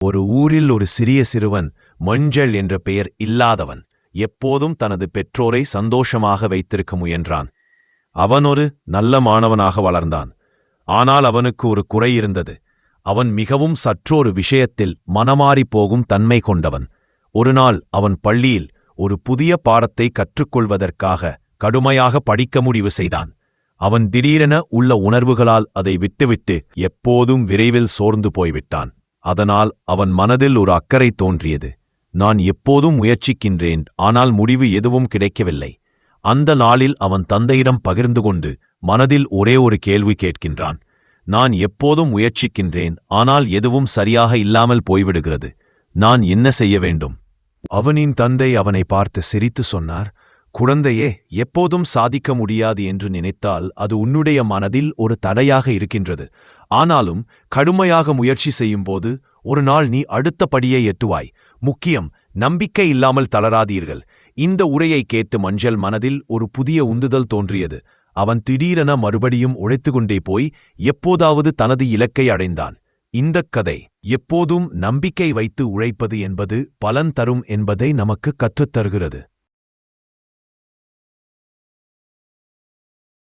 ஒரு ஊரில் ஒரு சிறிய சிறுவன் மஞ்சள் என்ற பெயர் இல்லாதவன் எப்போதும் தனது பெற்றோரை சந்தோஷமாக வைத்திருக்க முயன்றான். அவன் ஒரு நல்ல மாணவனாக வளர்ந்தான். ஆனால் அவனுக்கு ஒரு குறை இருந்தது. அவன் மிகவும் சற்றொரு விஷயத்தில் மனமாறிப் போகும் தன்மை கொண்டவன். ஒருநாள் அவன் பள்ளியில் ஒரு புதிய பாடத்தை கற்றுக்கொள்வதற்காக கடுமையாக படிக்க முடிவு செய்தான். அவன் திடீரென உள்ள உணர்வுகளால் அதை விட்டுவிட்டு எப்போதும் விரைவில் சோர்ந்து போய்விட்டான். அதனால் அவன் மனதில் ஒரு அக்கறை தோன்றியது. நான் எப்போதும் முயற்சிக்கின்றேன் ஆனால் முடிவு எதுவும் கிடைக்கவில்லை. அந்த நாளில் அவன் தந்தையிடம் பகிர்ந்து கொண்டு மனதில் ஒரே ஒரு கேள்வி கேட்கின்றான். நான் எப்போதும் முயற்சிக்கின்றேன் ஆனால் எதுவும் சரியாக இல்லாமல் போய்விடுகிறது. நான் என்ன செய்ய வேண்டும்? அவனின் தந்தை அவனை பார்த்து சிரித்து சொன்னார். குழந்தையே எப்போதும் சாதிக்க முடியாது என்று நினைத்தால் அது உன்னுடைய மனதில் ஒரு தடையாக இருக்கின்றது. ஆனாலும் கடுமையாக முயற்சி செய்யும்போது ஒரு நாள் நீ அடுத்த படியை எட்டுவாய். முக்கியம் நம்பிக்கை இல்லாமல் தளராதீர்கள். இந்த உரையை கேட்டு மஞ்சள் மனதில் ஒரு புதிய உந்துதல் தோன்றியது. அவன் திடீரென மறுபடியும் உழைத்துக்கொண்டே போய் எப்போதாவது தனது இலக்கை அடைந்தான். இந்தக் கதை எப்போதும் நம்பிக்கை வைத்து உழைப்பது என்பது பலன் தரும் என்பதை நமக்கு கற்றுத்தருகிறது.